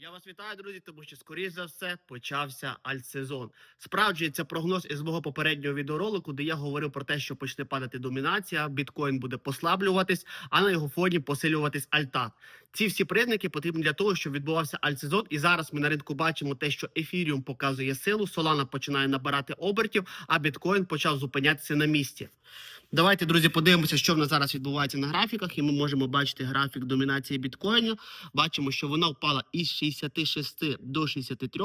Я вас вітаю, друзі, тому що, скоріш за все, почався альтсезон. це прогноз із мого попереднього відеоролику, де я говорив про те, що почне падати домінація, біткоін буде послаблюватись, а на його фоні посилюватись альта. Ці всі признаки потрібні для того, щоб відбувався альтсезон. І зараз ми на ринку бачимо те, що ефіріум показує силу, Солана починає набирати обертів, а біткоін почав зупинятися на місці. Давайте, друзі, подивимося, що в нас зараз відбувається на графіках, і ми можемо бачити графік домінації біткоїна. Бачимо, що вона впала із 66 до 63.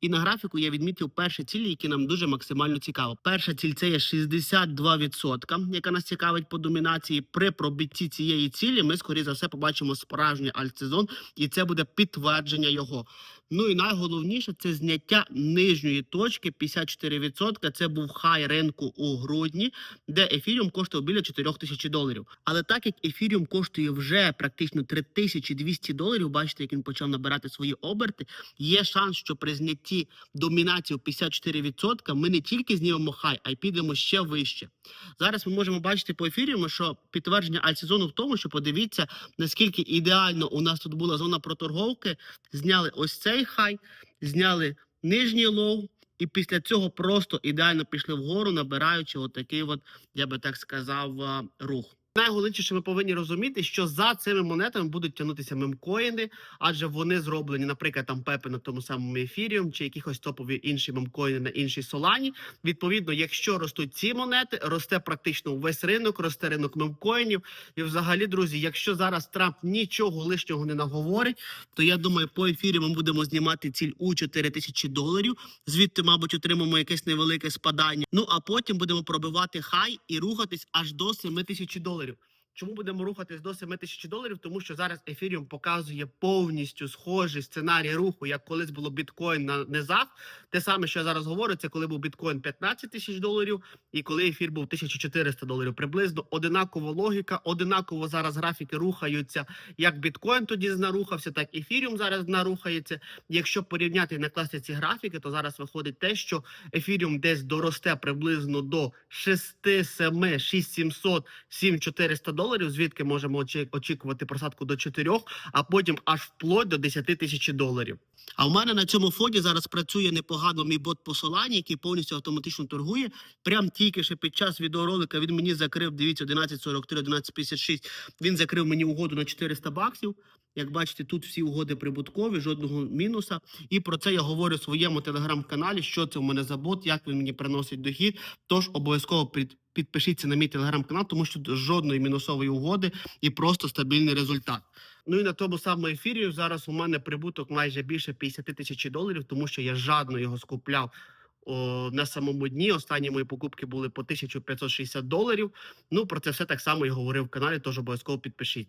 І на графіку я відмітив перші цілі, які нам дуже максимально цікаво. Перша ціль це є 62%, яка нас цікавить по домінації. При пробитті цієї цілі ми, скоріше за все, побачимо справжній альтсезон, і це буде підтвердження його. Ну і найголовніше це зняття нижньої точки 54%. Це був хай ринку у грудні, де ефіріум коштував біля 4 тисяч доларів. Але так як ефіріум коштує вже практично 3200 доларів, бачите, як він почав набирати свої оберти. Є шанс, що при знятті домінації в 54% ми не тільки знімемо хай, а й підемо ще вище. Зараз ми можемо бачити по ефіріуму, що підтвердження альтсезону в тому, що подивіться, наскільки ідеально у нас тут була зона проторговки. Зняли ось цей хай, зняли нижній лоу. І після цього просто ідеально пішли вгору, набираючи отакий, от, я би так сказав, рух. Найголовніше, що ми повинні розуміти, що за цими монетами будуть тягнутися мемкоїни, адже вони зроблені, наприклад, там пепи на тому самому ефіріум чи якихось топові інші мемкоїни на іншій солані. Відповідно, якщо ростуть ці монети, росте практично весь ринок, росте ринок мемкоїнів. І взагалі, друзі, якщо зараз Трамп нічого лишнього не наговорить, то я думаю, по ефірі ми будемо знімати ціль у 4 тисячі доларів. Звідти, мабуть, отримаємо якесь невелике спадання. Ну а потім будемо пробивати хай і рухатись аж до 7 тисяч доларів. ഒരു Чому будемо рухатись до 7 тисяч доларів? Тому що зараз ефіріум показує повністю схожий сценарій руху, як колись було біткоін на низах. Те саме, що я зараз говорю, це коли був біткоін 15 тисяч доларів, і коли ефір був 1400 доларів. Приблизно одинакова логіка, одинаково зараз графіки рухаються. Як біткоін тоді знарухався, так ефіріум зараз знарухається. Якщо порівняти і накласти ці графіки, то зараз виходить те, що ефіріум десь доросте приблизно до 6, 7, 6 700, 7 400 доларів, звідки можемо очікувати просадку до 4, а потім аж вплоть до 10 тисяч доларів. А в мене на цьому фоні зараз працює непогано мій бот посилання, який повністю автоматично торгує. Прям тільки ще під час відеоролика він мені закрив, дивіться, 11.43, 11.56, він закрив мені угоду на 400 баксів. Як бачите, тут всі угоди прибуткові, жодного мінуса. І про це я говорю в своєму телеграм-каналі, що це в мене за бот, як він мені приносить дохід. Тож обов'язково під, підпишіться на мій телеграм-канал, тому що жодної мінусової угоди і просто стабільний результат. Ну і на тому самому ефірі зараз у мене прибуток майже більше 50 тисяч доларів, тому що я жадно його скупляв. О, на самому дні останні мої покупки були по 1560 доларів. Ну про це все так само я говорив в каналі, тож обов'язково підпишіть.